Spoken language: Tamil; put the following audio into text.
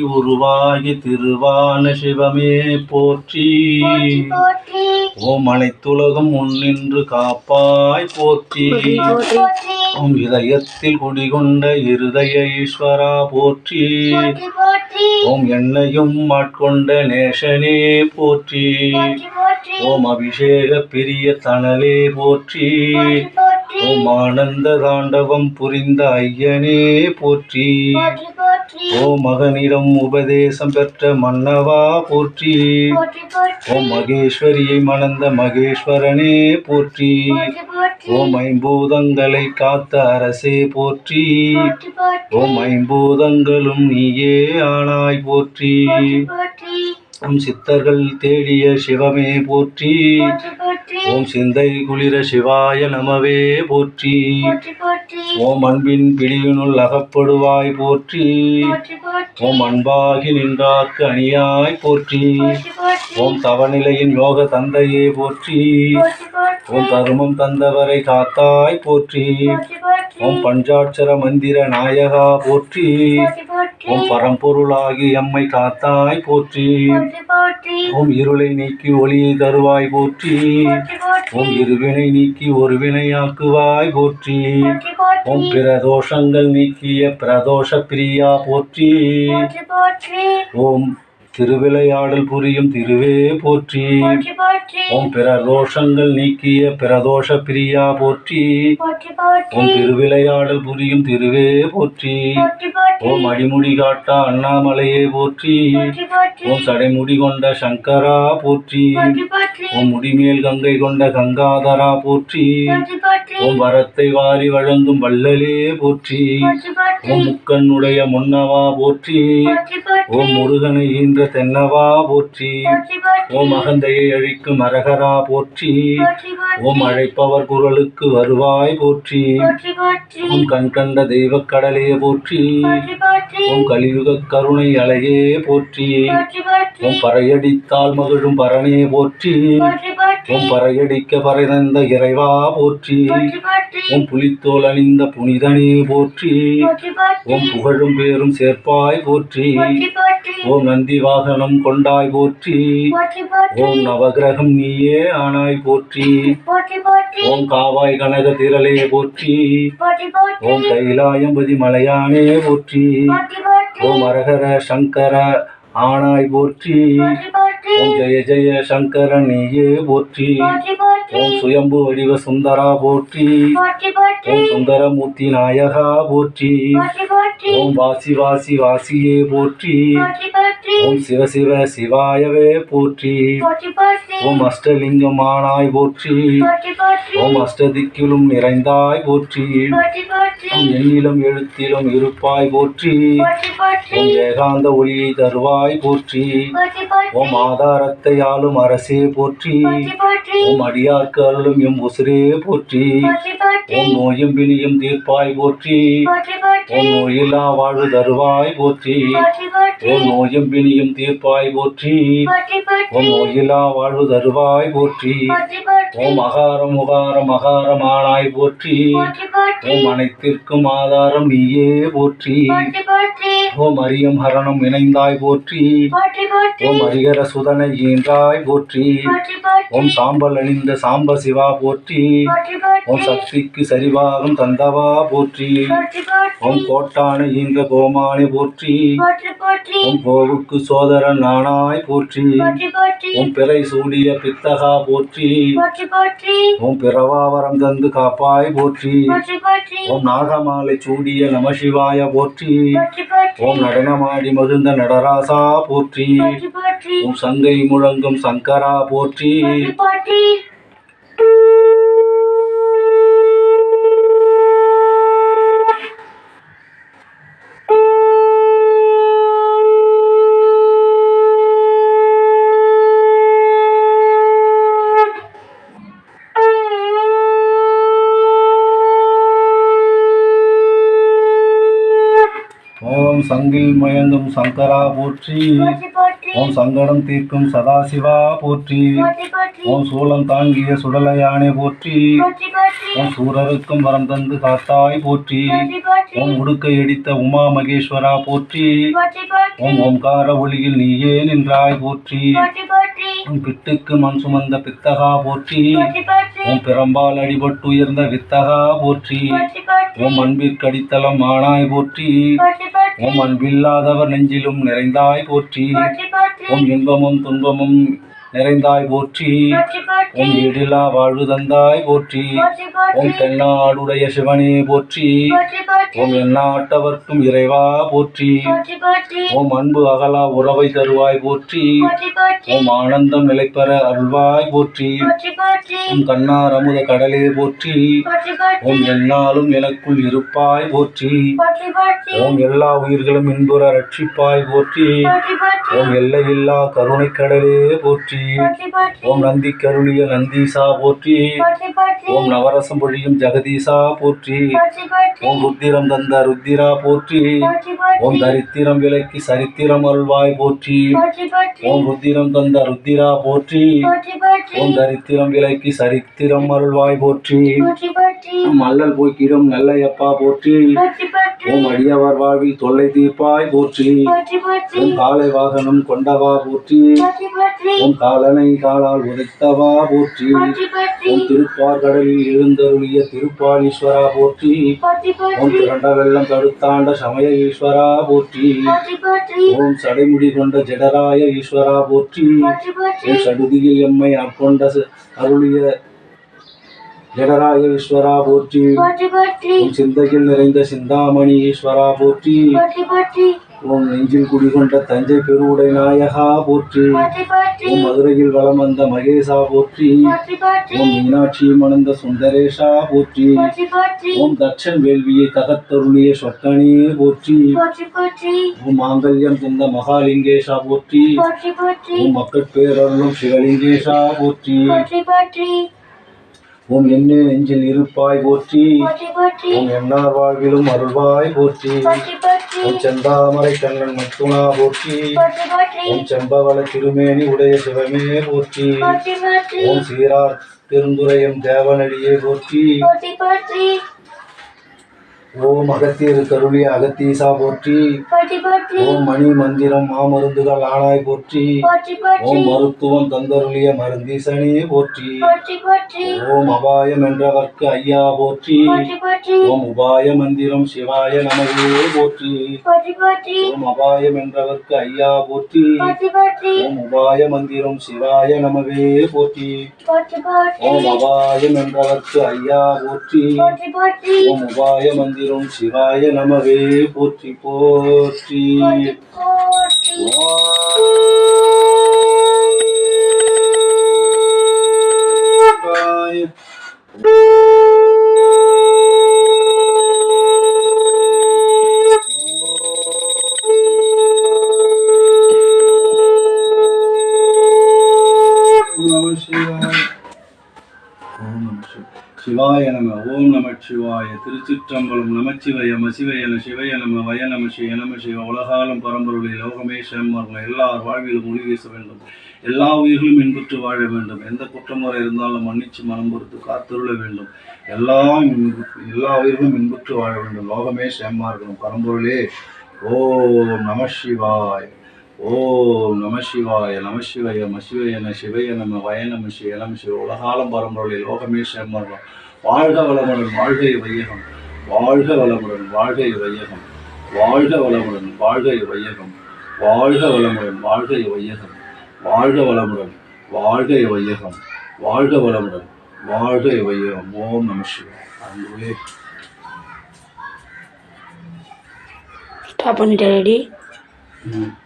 உருவாகி திருவான சிவமே போற்றி. ஓம் அனைத்துலகம் முன்னின்று காப்பாய் போற்றி. ஓம் இதயத்தில் குடிகொண்ட இருதய ஈஸ்வரா போற்றி. ஓம் என்னையும் ஆட்கொண்ட நேசனே போற்றி. ஓம் அபிஷேக பிரிய தணலே போற்றி. ஓம் ஆனந்த தாண்டவம் புரிந்த ஐயனே போற்றி ஓம் மகனிடம் உபதேசம் பெற்ற மன்னவா போற்றி. ஓம் மகேஸ்வரியை மணந்த மகேஸ்வரனே போற்றி. ஓம் ஐம்பூதங்களை காத்த அரசே போற்றி. ஓம் ஐம்பூதங்களும் நீயே ஆனாய் போற்றி. ஓம் சித்தர்கள் தேடிய சிவமே போற்றி. ஓம் சிந்தை குளிர சிவாய நமவே போற்றி. ஓம் அன்பின் பிடியினுள் அகப்படுவாய் போற்றி. ஓம் அன்பாகி நின்றார்க்கு அணியாய் போற்றி. ஓம் தவநிலையின் யோக தந்தையே போற்றி. ஓம் தருமம் தந்தவரை காத்தாய் போற்றி. ஓம் பஞ்சாட்சர மந்திர நாயகா போற்றி. ஓம் பரம்பொருளாகி எம்மை காத்தாய் போற்றி. ஓம் இருளை நீக்கி ஒளியை தருவாய் போற்றி. ஓம் இருவினை நீக்கி ஒரு வினையாக்குவாய் போற்றி ஓம் பிரதோஷங்கள் நீக்கிய பிரதோஷ பிரியா போற்றி. ஓம் திருவிளையாடல் புரியும் திருவே போற்றி. போற்றி ஓம் பிரதோஷங்கள் நீக்கிய பிரதோஷ பிரியா போற்றி. ஓம் திருவிளையாடல் புரியும் திருவே போற்றி. ஓம் அடிமுடி காட்டா அண்ணாமலையே போற்றி. ஓம் சடைமுடி கொண்ட சங்கரா போற்றி. ஓம் முடிமேல் கங்கை கொண்ட கங்காதரா போற்றி. ஓம் வரத்தை வாரி வழங்கும் வள்ளலே போற்றி. ஓம் முக்கண்ணுடைய முன்னவா போற்றி. ஓம் முருகனை ஈன்ற தென்னவா போற்றி? ஓம் அகந்தையை அழிக்கும் அரகரா போற்றி. ஓம் அழைப்பவர் குரலுக்கு வருவாய் போற்றி. ஓம் கண் கண்ட தெய்வக் கடலே போற்றி. ஓம் கலியுக கருணை அலையே போற்றி. ஓம் பறையடித்தால் மகிழும் பரணே போற்றி ஓம் பறையடிக்க பறைதந்த இறைவா போற்றி. ஓம் புலித்தோல் அணிந்த புனிதனே போற்றி. ஓம் புகழும் பேரும் சேர்ப்பாய் போற்றி. ஓம் நந்தி வாகனம் கொண்டாய் போற்றி. ஓம் நவகிரகம் நீயே ஆனாய் போற்றி. ஓம் காவாய் கனக திரளே போற்றி. ஓம் கைலாயம்பதி மலையானே போற்றி. ஓம் அரகர சங்கர ஆனாய் போற்றி ஓம் ஜெய ஜெய சங்கர நீயே போற்றி ஓம் சுயம்பு வடிவ சுந்தரா போற்றி. ஓம் சுந்தரமூர்த்தி நாயகா போற்றி. ஓம் வாசி வாசி வாசியே போற்றி. ஓம் சிவ சிவ சிவாயவே போற்றி ஓம் அஷ்டலிங்கம் ஆனாய் போற்றி ஓம் அஷ்டதிக்கிலும் நிறைந்தாய் போற்றி ஓம் எண்ணிலும் எழுத்திலும் இருப்பாய் போற்றி ஓம் ஏகாந்த ஒளியை தருவாய் போற்றி ஓம் ஆதாரத்தை ஆளும் அரசே போற்றி ஓம் அடியார்க்கு அருளும் எம் உசிரே போற்றி ஓம் நோயும் பிணியும் தீர்ப்பாய் போற்றி ஓம் நோயில்லா வாழ்வு தருவாய் போற்றி ஓம் நோயும் பிணியும் தீர்ப்பாய் போற்றி. ஓம் நோயில்லா வாழ்வு தருவாய் போற்றி. ஓம் அகாரம் உகாரம் அகாரம் ஆனாய் போற்றி ஓம் அனைத்திற்கும் ஆதாரம் நீயே போற்றி. ஓம் அரியம் ஹரணம் இணைந்தாய் போற்றி. ஓம் ஹரிகர சுதனை ஈன்றாய் போற்றி. ஓம் சாம்பல் அணிந்த சாம்ப சிவா போற்றி. ஓம் சக்திக்கு சரிவாகம் தந்தவா போற்றி. ஓம் கோட்டான ஈன்ற கோமானி போற்றி. போற்றி போற்றி. கோவுக்கு சோதரன் நானாய் போற்றி. ஓம் பிறை சூடிய பித்தகா போற்றி. ஓம் பிறவாவரம் தந்து காப்பாய் போற்றி. ஓம் நாகமாலை சூடிய நமசிவாய போற்றி. ஓம் நடனமாடி மகிழ்ந்த நடராசா போற்றி. ஓம் சங்கை முழங்கும் சங்கரா போற்றி. சங்கில் மயங்கும் சங்கரா போற்றி ஓம் சங்கடம் தீர்க்கும் சதாசிவா போற்றி. ஓம் சூலம் தாங்கிய சுடலையானே போற்றி. ஓம் சூரருக்கும் வரம் தந்து காத்தாய் போற்றி. ஓம் உடுக்கை எடித்த உமா மகேஸ்வரா போற்றி. ஓம் ஓம்கார ஒளியில் நீயே நின்றாய் போற்றி. உன் பிட்டுக்கு மண் சுமந்த பித்தகா போற்றி. உன் பிறம்பால் அடிபட்டு உயர்ந்த வித்தகா போற்றி. உம் அன்பிற்கடித்தலம் ஆனாய் போற்றி. உம் அன்பில்லாதவர் நெஞ்சிலும் நிறைந்தாய் போற்றி போற்றி இன்பமும் துன்பமும் நிறைந்தாய் போற்றி. உம் வீடிலா வாழ்வு தந்தாய் போற்றி. போற்றி தென்னாடுடைய சிவனே போற்றி. உம் எந்நாட்டவர்க்கும் இறைவா போற்றி. உம் அன்பு அகலா உறவை தருவாய் போற்றி. உம் ஆனந்தம் நிலைப்பெற அருள்வாய் போற்றி. உம் கண்ணார் அமுத கடலே போற்றி. உம் எந்நாளும் எனக்குள் இருப்பாய் போற்றி. ஓம் எல்லா உயிர்களும் இன்புற ரட்சிப்பாய் போற்றி. ஓம் எல்லையில்லா கருணை கடலே போற்றி போற்றி போற்றி. ஓம் நந்தி கருளிய நந்தீசா போற்றி ஓம் நவரசம் பொழியும் ஜெகதீசா போற்றி ஓம் ருத்திரம் தந்த ருத்திரா போற்றி ஓம் தரித்திரம் விலக்கி சரித்திரம் அருள்வாய் போற்றி ஓம் ருத்திரம் தந்த ருத்திரா போற்றி ஓம் தரித்திரம் விலக்கி சரித்திரம் அருள்வாய் போற்றி அல்லல் போக்கிடும் நல்லையப்பா போற்றி ஓம் அடியவர் வாழ்வில் தொல்லை தீர்ப்பாய் போற்றி ஓம் காலை வாகனம் கொண்டவா போற்றி ஓம் காலனை காலால் உதைத்தவா போற்றி. ஓம் திருப்பார்கடலில் எழுந்தருளிய திருப்பாலீஸ்வரா போற்றி. போற்றி திரண்ட வெள்ளம் தடுத்தாண்ட சமய ஈஸ்வரா போற்றி. ஓம் சடைமுடி கொண்ட ஜடராய ஈஸ்வரா போற்றி. ஓம் சடுதியில் எம்மை ஆட்கொண்ட ச- அருளிய ஜடராய ஈஸ்வரா போற்றி. சிந்தையில் நிறைந்த சிந்தாமணி ஈஸ்வரா போற்றி. ஓம் நெஞ்சில் குடிகொண்ட தஞ்சை பெருவுடை நாயகா போற்றி. ஓம் மதுரையில் வலம் வந்த மகேசா போற்றி. ஓம் மீனாட்சி மணந்த சுந்தரேஷா போற்றி. ஓம் தட்சன் வேள்வியை தகத்தருளிய சொக்கனே போற்றி. ஓம் மாங்கல்யம் தந்த மகாலிங்கேஷா போற்றி. ஓம் மக்கட்பேரருளும் சிவலிங்கேஷா போற்றி. ஓம் என்னே நெஞ்சில் இருப்பாய் போற்றி. ஓம் என்னார் வாழ்விலும் அருள்வாய் போற்றி. ஓம் செந்தாமரை கண்ணன் மத்துணா போற்றி. ஓம் செம்பவள திருமேனி உடைய சிவமே போற்றி. ஓம் சீரார் பெருந்துரையம் தேவனடியே போற்றி. ஓம் அகத்தியர் கருளிய அகத்தீசா போற்றி. ஓம் மணி மந்திரம் மாமருந்துகள் ஆனாய் போற்றி. ஓம் மருத்துவம் தந்தருளிய மருந்தீசனே போற்றி. ஓம் அபாயம் என்றவர்க்கு ஐயா போற்றி. ஓம் உபாய மந்திரம் சிவாய நமகே போற்றி. ஓம் அபாயம் என்றவர்க்கு ஐயா போற்றி. ஓம் உபாய மந்திரம் சிவாய நமவே போற்றி. ஓம் அபாயம் என்றவர்க்கு ஐயா போற்றி. ஓம் உபாய மந்திரம் சிவாய நமவே போற்றி போற்றி. சிவாய. நம ஓம் நம. சிவாய திருச்சிற்றம்பலம் நமச்சிவய மசிவயன சிவயனம நம வய சிவ சிவ உலகாலம் பரம்பொருளை லோகமே சேமர்கள் எல்லார் வாழ்விலும் ஒளி வீச வேண்டும். எல்லா உயிர்களும் இன்புற்று வாழ வேண்டும். எந்த குற்றமுறை இருந்தாலும் மன்னிச்சு மனம் பொறுத்து காத்துருள வேண்டும். எல்லாம் எல்லா உயிர்களும் இன்புற்று வாழ வேண்டும். லோகமே சேமா இருக்கணும் பரம்பொருளே ஓம் நம சிவாய் ஓம் நம சிவாய நம சிவய மசிவயன சிவய நம வய சிவ சிவ உலகாலம் பரம்பொருளை லோகமே சேமர்கள் வாழ்க வளமுடன் வாழ்க வையகம். வாழ்க வளமுடன் வாழ்க வையகம். வாழ்க வளமுடன் வாழ்க வையகம். வாழ்க வளமுடன் வாழ்க வையகம். வாழ்க வளமுடன் வாழ்க வையகம். வாழ்க வளமுடன் வாழ்க வையகம். ஓம் நம சிவாய. அன்புலே ஸ்டாப் பண்ணிட்டேன் ரெடி ம்.